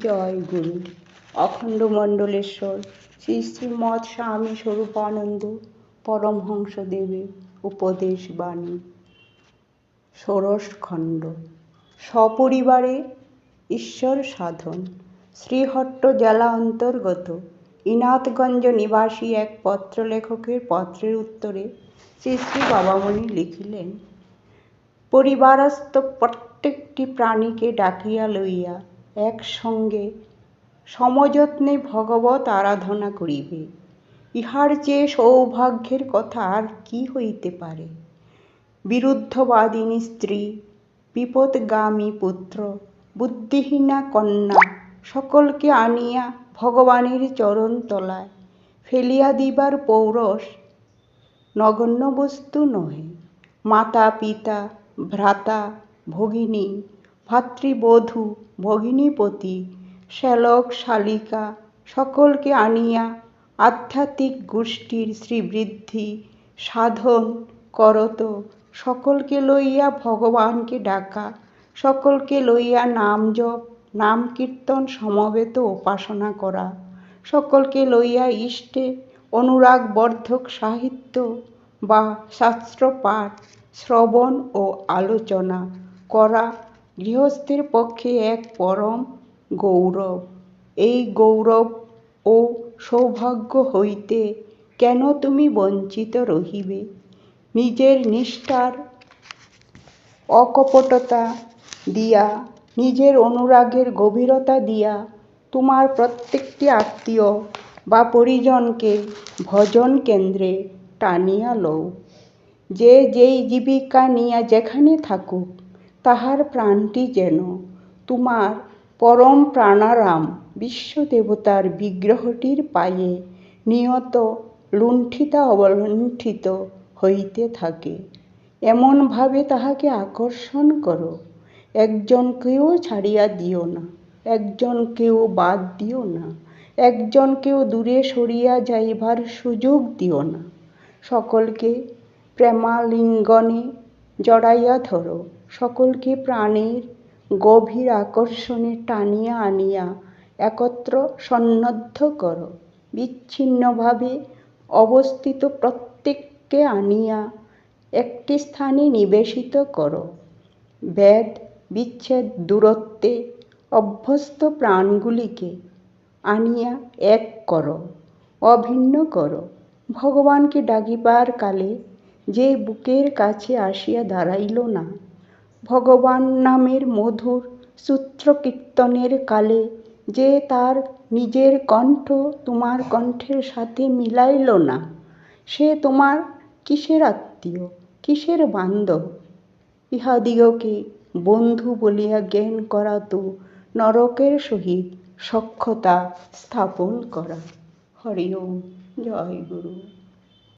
জয় গুরু। অখণ্ড মণ্ডলেশ্বর, শ্রী শ্রীমৎ স্বামী স্বরূপানন্দ পরমহংসদেবের উপদেশ বাণী। ষোড়শ খণ্ড। সপরিবারে ঈশ্বর সাধন। শ্রীহট্ট জেলা অন্তর্গত ইনাথগঞ্জ নিবাসী এক পত্রলেখকের পত্রের উত্তরে শ্রী শ্রী বাবামণি লিখিলেন, পরিবারস্থ প্রত্যেকটি প্রাণীকে ডাকিয়া লইয়া একসঙ্গে সমযত্নে ভগবত আরাধনা করিবে। ইহার চেয়ে সৌভাগ্যের কথা আর কি হইতে পারে? বিরুদ্ধবাদিনী স্ত্রী, বিপদগামী পুত্র, বুদ্ধিহীনা কন্যা, সকলকে আনিয়া ভগবানের চরণ তলায় ফেলিয়া দিবার পৌরস নগণ্য বস্তু নহে। মাতা পিতা ভ্রাতা, ভগিনী ভাতৃবধূ, ভগিনীপতি, শ্যালক, শালিকা সকলকে আনিয়া আধ্যাত্মিক গোষ্ঠীর শ্রীবৃদ্ধি, সাধন, করত সকলকে লইয়া ভগবানকে ডাকা, সকলকে লইয়া নাম জপ, নাম কীর্তন সমবেত উপাসনা করা, সকলকে লইয়া ইষ্টে অনুরাগবর্ধক সাহিত্য বা শাস্ত্রপাঠ, শ্রবণ ও আলোচনা করা গৃহস্থের পক্ষে এক পরম গৌরব। এই গৌরব ও সৌভাগ্য হইতে কেন তুমি বঞ্চিত রহিবে? নিজের নিষ্ঠার অকপটতা দিয়া, নিজের অনুরাগের গভীরতা দিয়া তোমার প্রত্যেকটি আত্মীয় বা পরিজনকে ভজন কেন্দ্রে টানিয়া লও। যে যেই জীবিকা নিয়া যেখানে থাকুক তাহার প্রাণটি যেন তোমার পরম প্রাণারাম বিশ্বদেবতার বিগ্রহটির পায়ে নিয়ত লুণ্ঠিতা অবলুণ্ঠিত হইতে থাকে। এমনভাবে তাহাকে আকর্ষণ করো। একজনকেও ছাড়িয়া দিও না একজনকেও বাদ দিও না একজনকেও দূরে সরিয়া যাইবার সুযোগ দিও না। সকলকে প্রেমালিঙ্গনে জড়াইয়া ধরো। সকলকে প্রাণের গভীর আকর্ষণে টানিয়া আনিয়া একত্র সন্নদ্ধ কর। বিচ্ছিন্নভাবে অবস্থিত প্রত্যেককে আনিয়া একটি স্থানে নিবেশিত কর। বেদ বিচ্ছেদ দূরত্বে অভ্যস্ত প্রাণগুলিকে আনিয়া এক কর, অভিন্ন করো। ভগবানকে ডাকিবার কালে যে বুকের কাছে আসিয়া দাঁড়াইল না ভগবান নামের মধুর সূত্রকীর্তনের কালে যে তার নিজের কণ্ঠ তোমার কণ্ঠের সাথে মিলাইল না, সে তোমার কিসের আত্মীয়, কিসের বান্ধব? ইহাদিগকে বন্ধু বলিয়া জ্ঞান করা তো নরকের সহিত সখ্যতা স্থাপন করা। হরি ওম জয় গুরু।